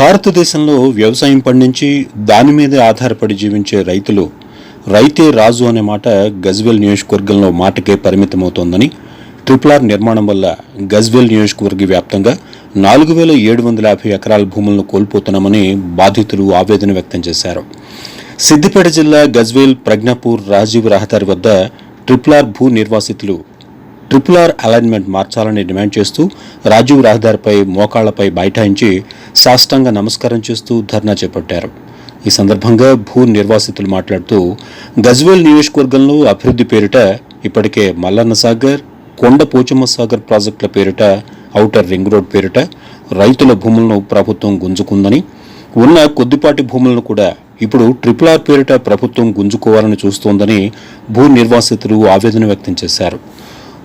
భారతదేశంలో వ్యవసాయం పండించి దాని మీదే ఆధారపడి జీవించే రైతులు రైతే రాజు అనే మాట గజ్వేల్ నియోజకవర్గంలో మాటకే పరిమితమవుతోందని ట్రిపుల్ ఆర్ నిర్మాణం వల్ల గజ్వేల్ నియోజకవర్గ వ్యాప్తంగా నాలుగు వేల ఏడు వందల యాభై ఎకరాల భూములను కోల్పోతున్నామని బాధితులు ఆవేదన వ్యక్తం చేశారు. సిద్దిపేట జిల్లా గజ్వేల్ ప్రజ్ఞాపూర్ రాజీవ్ రహదారి వద్ద ట్రిపుల్ ఆర్ భూ నిర్వాసితులు ట్రిపుల్ ఆర్ అలైన్మెంట్ మార్చాలని డిమాండ్ చేస్తూ రాజీవ్ రహదారిపై మోకాళ్ళపై బైఠాయించి సాష్టాంగ నమస్కారం చేస్తూ ధర్నా చేపట్టారు. ఈ సందర్భంగా భూ నిర్వాసితులు మాట్లాడుతూ గజ్వేల్ నియోజకవర్గంలో అభివృద్ధి పేరిట ఇప్పటికే మల్లన్న సాగర్ కొండ పోచమ్మ సాగర్ ప్రాజెక్టుల పేరిట ఔటర్ రింగ్ రోడ్ పేరిట రైతుల భూములను ప్రభుత్వం గుంజుకుందని ఉన్న కొద్దిపాటి భూములను కూడా ఇప్పుడు ట్రిపుల్ ఆర్ పేరిట ప్రభుత్వం గుంజుకోవాలని చూస్తోందని భూ నిర్వాసితులు ఆవేదన వ్యక్తం చేశారు.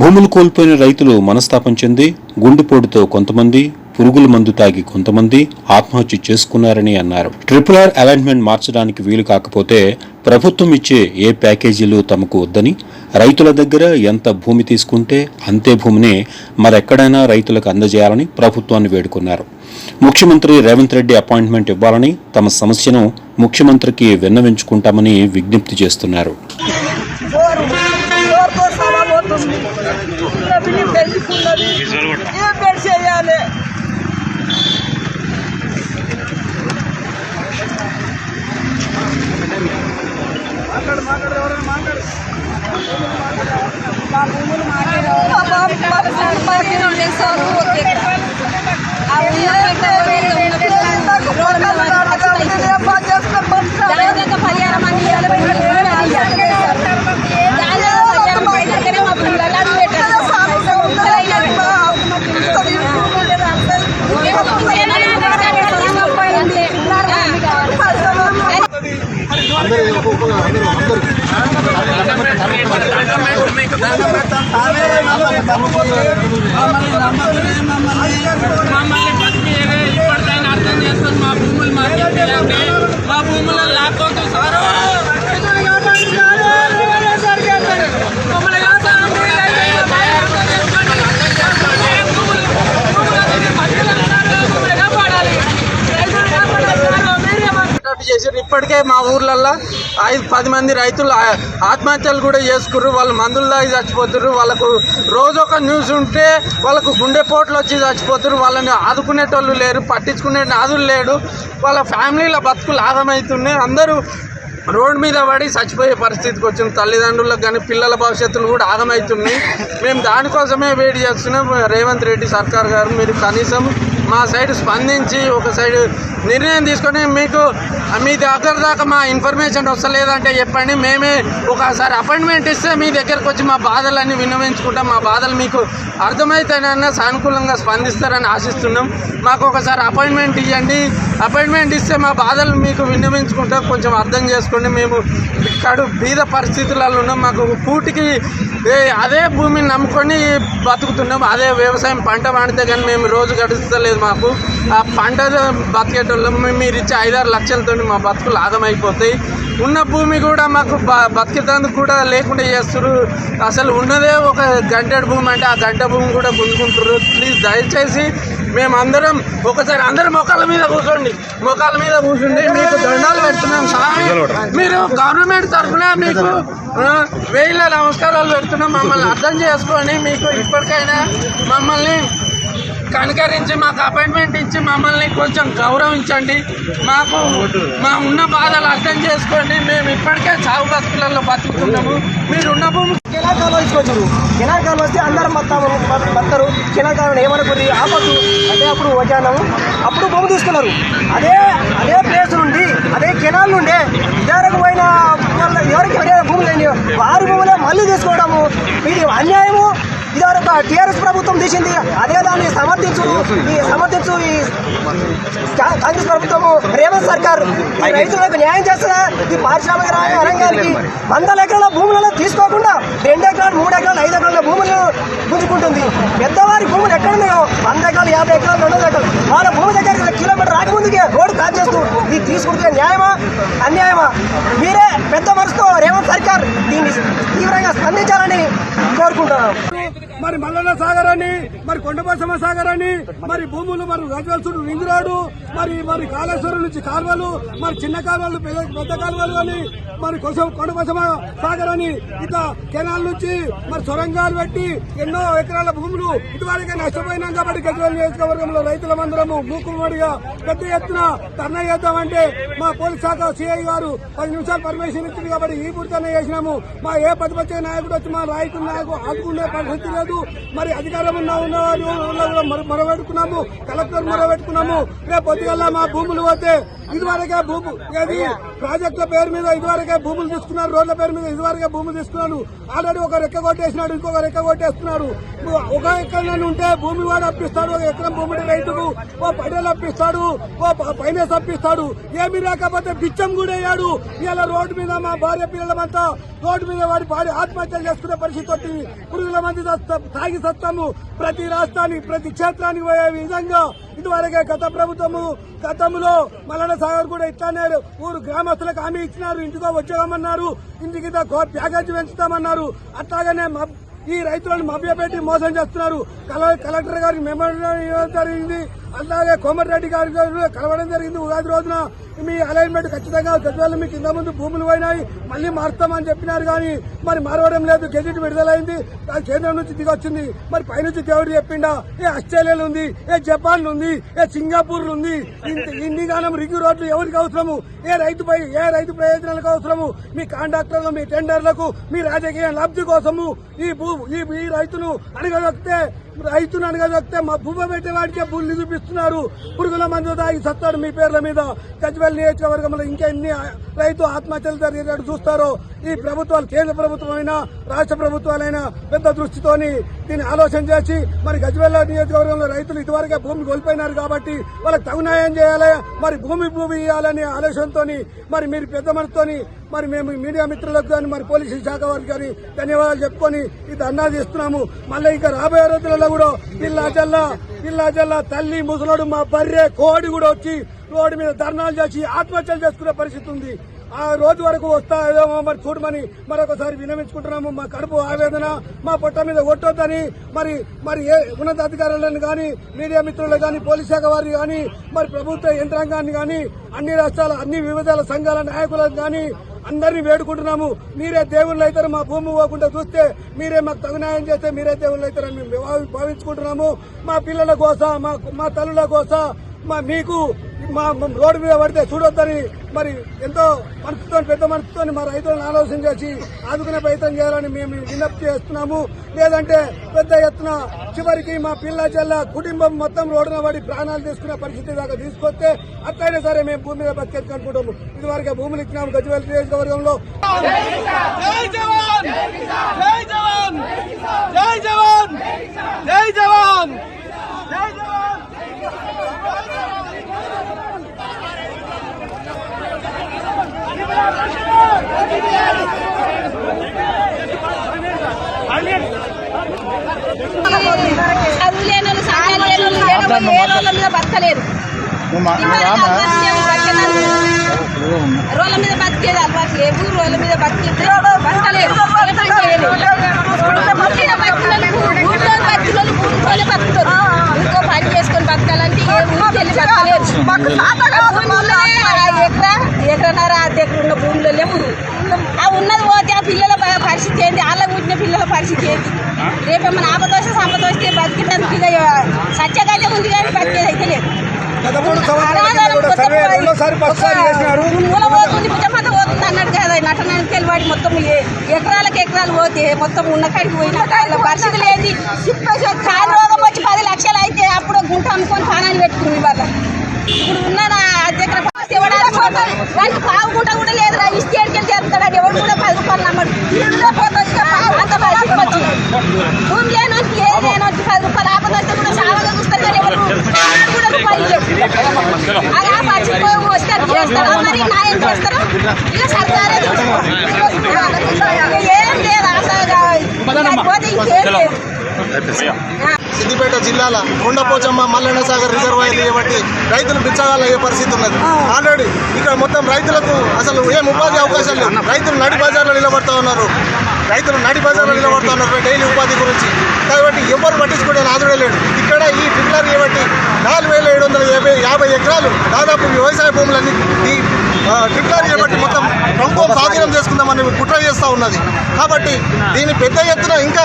భూములు కోల్పోయిన రైతులు మనస్తాపం చెంది గుండెపోటుతో కొంతమంది పురుగుల మందు తాగి కొంతమంది ఆత్మహత్య చేసుకున్నారని అన్నారు. ట్రిపుల్ ఆర్ అలైన్మెంట్ మార్చడానికి వీలు కాకపోతే ప్రభుత్వం ఇచ్చే ఏ ప్యాకేజీలు తమకు వద్దని రైతుల దగ్గర ఎంత భూమి తీసుకుంటే అంతే భూమిని మరెక్కడైనా రైతులకు అందజేయాలని ప్రభుత్వాన్ని వేడుకున్నారు. ముఖ్యమంత్రి రేవంత్ రెడ్డి అపాయింట్మెంట్ ఇవ్వాలని తమ సమస్యను ముఖ్యమంత్రికి విన్నవించుకుంటామని విజ్ఞప్తి చేస్తున్నారు. అవుతుంది ఇలా బిల్లి పెంచుకున్నది ఏం పెట్టి చేయాలి మా భూములు మాట్లాడారు మా భూములు మాట్లాడారు సరిపోతుంది ఉండే సార్ ఓకే నాకు పొలాలు నాటగా ఉంది, ఏం పని చేసుకొని బతకాలి? మమ్మల్ని బతికి ఇప్పటికైనా అర్థం చేసుకొని మా భూములు మాకు ఇప్పియండి మా భూములను లాక్కోద్దు సారు ఇప్పటికే మా ఊర్లల్లో ఐదు పది మంది రైతులు ఆత్మహత్యలు కూడా చేసుకుర్రు. వాళ్ళు మందులు తాగి చచ్చిపోతున్నారు వాళ్ళకు రోజు ఒక న్యూస్ ఉంటే వాళ్ళకు గుండెపోట్లు వచ్చి చచ్చిపోతున్నారు వాళ్ళని ఆదుకునేటోళ్ళు లేరు పట్టించుకునే నాదులు లేడు. వాళ్ళ ఫ్యామిలీల బతుకులు ఆదమవుతున్నాయి అందరూ రోడ్డు మీద పడి చచ్చిపోయే పరిస్థితికి వచ్చింది తల్లిదండ్రులకు కానీ పిల్లల భవిష్యత్తులు కూడా ఆగమవుతున్నాయి మేము దానికోసమే వెయిట్ చేస్తున్నాం. రేవంత్ రెడ్డి సర్కార్ గారు మీరు కనీసం మా సైడ్ స్పందించి ఒక సైడ్ నిర్ణయం తీసుకొని మీకు మీ దగ్గర దాకా మా ఇన్ఫర్మేషన్ వస్తలేదంటే చెప్పండి. మేమే ఒకసారి అపాయింట్మెంట్ ఇస్తే మీ దగ్గరకు వచ్చి మా బాధలన్నీ విన్నవించుకుంటాం. మా బాధలు మీకు అర్థమైతేనన్నా సానుకూలంగా స్పందిస్తారని ఆశిస్తున్నాం. మాకు ఒకసారి అపాయింట్మెంట్ ఇవ్వండి అపాయింట్మెంట్ ఇస్తే మా బాధలు మీకు విన్నవించుకుంటాం. కొంచెం అర్థం చేసుకోండి. మేము ఇక్కడ బీద పరిస్థితులలో ఉన్నాం. మాకు పూటికి అదే భూమిని నమ్ముకొని బతుకుతున్నాం. అదే వ్యవసాయం పంట పండితే కానీ మేము రోజు గడుస్తలేదు. మాకు. ఆ పంటలు బతికేటోళ్ళం మీరు ఇచ్చే ఐదారు లక్షలతో మా బతుకులు ఆగమైపోతాయి ఉన్న భూమి కూడా మాకు బ- బతికేందుకు కూడా లేకుండా చేస్తారు అసలు ఉన్నదే ఒక గంటెడు భూమి అంటే ఆ గంట భూమి కూడా గుంజుకుంటారు ప్లీజ్ దయచేసి మేమందరం ఒకసారి అందరం మొక్కల మీద కూర్చోండి. మొక్కల మీద కూర్చుండి మీకు దండాలు పెడుతున్నాం. స్వామి మీరు గవర్నమెంట్ తరఫున మీకు వేల నమస్కారాలు పెడుతున్నాం. మమ్మల్ని అర్థం చేసుకొని మీకు ఇప్పటికైనా మమ్మల్ని కనుకరించి మాకు అపాయింట్మెంట్ ఇచ్చి మమ్మల్ని కొంచెం గౌరవించండి. మాకు మా ఉన్న బాధలు అర్థం చేసుకోండి. మేము ఇప్పటికే చావు బతుకులలో బతుకుతున్నాము. మీరు ఉన్న భూమి కెనాల్ కాలువ తీసుకొచ్చారు వస్తే అందరం మొత్తం బతారు కెనాల్ ఏమనుకుంది? ఆపద్దు. అంటే అప్పుడు వచ్చాము అప్పుడు భూమి తీసుకున్నారు. అదే అదే ప్లేస్ నుండి అదే కెనాల్ నుండే ఇద్దరికి పోయిన ఎవరికి అదే భూములు లేని వారి భూములే మళ్ళీ తీసుకోవడము. ఇది అన్యాయము. టీఆర్ఎస్ ప్రభుత్వం తీసింది. అదే దాన్ని సమర్థించు ఈ సమర్థించు ఈ కాంగ్రెస్ ప్రభుత్వము. రేవంత్ సర్కార్ ఈ రైతులకు న్యాయం చేస్తుందా? ఈ పారిశ్రామిక రంగానికి వందల ఎకరాల భూములను తీసుకోకుండా రెండు ఎకరాలు మూడు ఎకరాలు ఐదు ఎకరాల భూములను గుంజుకుంటుంది. పెద్దవారి భూములు ఎక్కడున్నాయో? వంద ఎకరాలు యాభై ఎకరాలు రెండు ఎకరాలు. వాళ్ళ భూమి దగ్గర కిలోమీటర్ రాకముందుకే రోడ్డు క్రాస్ చేస్తూ ఇది తీసుకుంటే న్యాయమా? అన్యాయమా? మీరే పెద్ద మనసుతో రేవంత్ సర్కార్ దీన్ని తీవ్రంగా స్పందించాలని కోరుకుంటున్నాను మరి మల్లన్న సాగర్ అని మరి కొండపశమ సాగర్ అని మరి భూములు మరి రజవల్సుడు రింగ్ మరి మరి కాళేశ్వరం నుంచి కాలువలు మరి చిన్న కాలువలు పెద్ద పెద్ద కాలువలు అని మరి కోసం కొండపోసమ్మ సాగర్ అని ఇట్లా కెనాల్ నుంచి మరి సొరంగాలు పెట్టి ఎన్నో ఎకరాల భూములు ఇటువరకే నష్టపోయినాం కాబట్టి గజ్వేల్ నియోజకవర్గంలో రైతులమందరము మూకుమ్మడిగా పెద్ద ఎత్తున ధర్నా చేద్దామంటే మా పోలీస్ శాఖ సిఐ గారు పది నిమిషాలు పర్మిషన్ ఇచ్చింది కాబట్టి ఈ పూర్తనే చేసినాము. మా ఏ ప్రతిపక్ష నాయకుడు వచ్చి మా నాయకుడు నాయకు ఆదుకునే పరిస్థితి లేదు. మరి అధికారం ఉన్న ఉన్నవారు మొరబెట్టుకున్నాము కలెక్టర్ మొరబెట్టుకున్నాము రేపు పొద్దుగల్లా మా భూములు పోతే ఇదివరకే భూము ఏది? ప్రాజెక్టుల పేరు మీద ఇదివరకే భూములు తీసుకున్నారు రోడ్ల పేరు మీద ఇదివరకే భూములు తీసుకున్నారు. ఆల్రెడీ ఒక రెక్క కొట్టేసినాడు ఇంకొక రెక్క కొట్టేస్తున్నారు ఒక ఎక్కడ ఉంటే భూమి వాడు అప్పిస్తాడు ఒక ఎకరం భూమి రైతుకు ఓ పడేలు అప్పిస్తాడు ఓ ఫైనాన్స్ అప్పిస్తాడు. ఏమీ లేకపోతే బిచ్చం కూడా అయ్యాడు ఇలా రోడ్డు మీద మా భార్య పిల్లలమంతా రోడ్డు మీద వాడి భార్య ఆత్మహత్యలు చేసుకునే పరిస్థితి వచ్చింది. పురుగుల మంది తాగి సత్తాము. ప్రతి రాష్ట్రానికి ప్రతి క్షేత్రానికి పోయే విధంగా ఇదివరకే గత ప్రభుత్వము గతంలో మల్లన్న సాగర్ కూడా ఇట్లానే ఊరు గ్రామస్తులకు హామీ ఇచ్చినారు ఇంటికో ఉద్యోగమన్నారు ఇంటికి ప్యాకేజీ పెంచుతామన్నారు. అట్లాగనే మ- ఈ రైతులను మభ్యపెట్టి మోసం చేస్తున్నారు. కలెక్టర్ గారికి మెమోరియల్ జరిగింది. అలాగే కోమటిరెడ్డి గారి కలవడం జరిగింది. ఉగాది రోజున మీ అలైన్మెంట్ ఖచ్చితంగా గజ్వేల్ మీకు ఇంత ముందు భూములు పోయినాయి. మళ్ళీ మారుస్తామని చెప్పినారు కానీ మరి మారవడం లేదు. గెజిట్ విడుదలైంది. అది కేంద్రం నుంచి దిగొచ్చింది. మరి పైనుంచి దేవుడు చెప్పిండా ఏ ఆస్ట్రేలియాలో ఉంది ఏ జపాన్ ఉంది ఏ సింగపూర్ ఉంది ఇంత- ఇన్ని గానం రిగ్యూ రోడ్లు ఎవరికి అవసరము? ఏ రైతుపై ఏ రైతు ప్రయోజనాలకు అవసరము? మీ కాంట్రాక్టర్లు మీ టెండర్లకు మీ రాజకీయ లబ్ధి కోసము ఈ భూ ఈ రైతును అడగదొక్కితే రైతును అనగదొక్తే మా భూమ పెట్టే వాడికే చూపిస్తున్నారు. పురుగుల మందు తాగి సత్తాడు మీ పేర్ల మీద. గజ్వెల్ నియోజకవర్గంలో ఇంకా ఎన్ని రైతు ఆత్మహత్యలు జరిగేటట్టు చూస్తారో ఈ ప్రభుత్వాలు కేంద్ర ప్రభుత్వం అయినా రాష్ట్ర ప్రభుత్వాలైనా పెద్ద దృష్టితోని దీన్ని ఆలోచన చేసి మరి గజ్వెల్ నియోజకవర్గంలో రైతులు ఇదివరకే భూమి కోల్పోయినారు కాబట్టి వాళ్ళకి తగు న్యాయం చేయాలి మరి భూమి భూమి ఇవ్వాలనే ఆలోచనతోని మరి మీరు పెద్ద మనసుతోని మరి మేము మీడియా మిత్రులకు కానీ మరి పోలీసు శాఖ వారికి కానీ ధన్యవాదాలు చెప్పుకొని ఇది అన్నా చేస్తున్నాము. మళ్ళీ ఇంకా రాబోయే రోజులలో కూడా జిల్లా జల్లా జిల్లా జల్లా తల్లి ముసలోడు మా బర్రె కోడి కూడా వచ్చి రోడ్డు మీద ధర్నాలు చేసి ఆత్మహత్యలు చేసుకునే పరిస్థితి ఉంది. ఆ రోజు వరకు వస్తాయేమో మరి చూడమని మరొకసారి వినమించుకుంటున్నాము. మా కడుపు ఆవేదన మా పొట్ట మీద కొట్టొద్దని మరి మరి ఏ ఉన్నతాధికారులను కానీ మీడియా మిత్రులు కానీ పోలీస్ శాఖ వారిని కానీ మరి ప్రభుత్వ యంత్రాంగాన్ని కానీ అన్ని రాష్ట్రాల అన్ని వివిధాల సంఘాల నాయకులను కానీ అందరినీ వేడుకుంటున్నాము. మీరే దేవుళ్ళు అవుతారు మా భూమి పోకుండా చూస్తే మీరే మాకు తగు న్యాయం చేస్తే మీరే దేవుళ్ళు అవుతారని మేము భావించుకుంటున్నాము. మా పిల్లల కోసం మా మా తల్లుల కోసం మీకు మా రోడ్డు మీద పడితే చూడొద్దని మరి ఎంతో మనసుతో పెద్ద మనసుతో మా రైతులను ఆలోచన చేసి ఆదుకునే ప్రయత్నం చేయాలని మేము విజ్ఞప్తి చేస్తున్నాము లేదంటే పెద్ద ఎత్తున చివరికి మా పిల్ల చెల్ల కుటుంబం మొత్తం రోడ్డున పడి ప్రాణాలు తీసుకునే పరిస్థితి దాకా తీసుకొస్తే అట్లయినా సరే మేము భూమి మీద బతికెత్తుకుంటాము ఇదివరకు భూములు ఇచ్చినాము గజ్వేల్ నియోజకవర్గంలో జై జవాన్ జై జవాన్ జై జవాన్ జై జవాన్ జై జవాన్ చదువు లేని వాళ్ళు సంఖ్య లేని వాళ్ళు లేని వాళ్ళు ఏ రోడ్ల మీద బతకలేరు. రోడ్ల మీద బతికేది అలవాటు లేవు రోడ్ల మీద బతికితే బతకలేరు బతికిన వాళ్ళు వాళ్ళు ఊరిలోనే బతుకుతారు. చేసుకొని బతకాలంటే ఏ ఊరికి వెళ్ళి బతకలేరు ఆ భూముల్లోనే ఆ ఎకరా ఎకరన్నర అర్ధ ఎకర ఉన్న భూమిలో లేవు ఆ ఉన్నది పోతే ఆ పిల్లల ప- పరిస్థితి ఏంటి వాళ్ళ పుట్టిన పిల్లల పరిస్థితి ఏంటి రేపేమన్నా ఆపదోస్తే సంపదోస్తే బతికేదానికి ఇక సత్యగానే ఉంది కానీ బతికేది అయితే లేదు మూల పోతుంది పుట్టమంత పోతుంది అన్నాడు కదా నటనానికి వెళ్ళి మొత్తం ఎకరాలకు ఎకరాలు పోతే మొత్తం ఉన్న కాడికి పోయిన పరిస్థితి లేదు కాలు రోగం వచ్చి పది లక్షలు అయితే అప్పుడు గుంట అమ్ముకొని పానాలు పెట్టుకుంది వాళ్ళ ఇప్పుడు ఉన్న నా దగ్గర పాస్ ఇవ్వడానికి పోతాడు. వాడికి పావు గుంట కూడా లేదు రా ఇస్తే ఎడికెళ్ళి చేస్తాడు ఎవడు కూడా పది రూపాయలు నమ్మడు ఇల్లులో పోతుంది ఇక పావు అంత పరిస్థితి వచ్చింది భూమి లేనోకి ఏది లేనోకి పది రూపాయలు ఆపద వస్తే కూడా చాలా చూస్తారు కానీ ఎవరు పావులు కూడా రూపాయలు లేవు అలా పరిస్థితి వస్తే అది చేస్తారా చూస్తారు? ఇక ఏం లేదు ఇక లేదు. సిద్దిపేట జిల్లాల కొండపోచమ్మ మల్లన్న సాగర్ రిజర్వాయర్ చేయబట్టి రైతులు బిచ్చగాళ్ళు అయ్యే పరిస్థితి ఉన్నది. ఆల్రెడీ ఇక్కడ మొత్తం రైతులకు అసలు ఏం ఉపాధి అవకాశాలు లేవు. రైతులు నడి బజార్లో నిలబడతా ఉన్నారు. రైతులు నడి బజార్లో నిలబడతా ఉన్నారు డైలీ ఉపాధి గురించి. కాబట్టి ఎవరు పట్టించుకునే నాదుడే లేడు. ఇక్కడ ఈ ట్రిపులర్ చేయబట్టి నాలుగు వేల ఏడు వందల యాభై యాభై ఎకరాలు దాదాపు వ్యవసాయ భూములన్నీ ఈ ట్రిపులర్ చేయబట్టి మొత్తం ప్రభుత్వం స్వాధీనం చేసుకుందామని కుట్ర చేస్తూ ఉన్నది. కాబట్టి దీన్ని పెద్ద ఎత్తున ఇంకా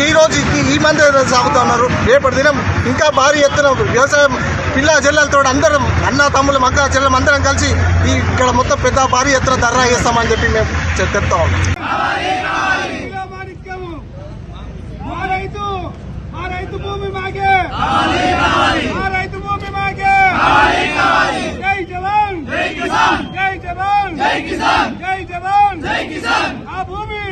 ఈ రోజు ఈ- మంది సాగుతూ ఉన్నారు. రేపటి దినం ఇంకా భారీ ఎత్తున వ్యవసాయం పిల్ల చెల్లెలతో అందరం అన్న తమ్ములు మక్క చెల్లెం అందరం కలిసి ఈ ఇక్కడ మొత్తం పెద్ద భారీ ఎత్తున ధర్నా చేస్తామని చెప్పి మేము చెప్తా ఉన్నాం. రైతు భూమి మాకే. రైతు భూమి మాకే. జవాన్ జై కిసాన్! జై జవాన్ జై కిసాన్! జై జవాన్ జై కిసాన్! ఆ భూమి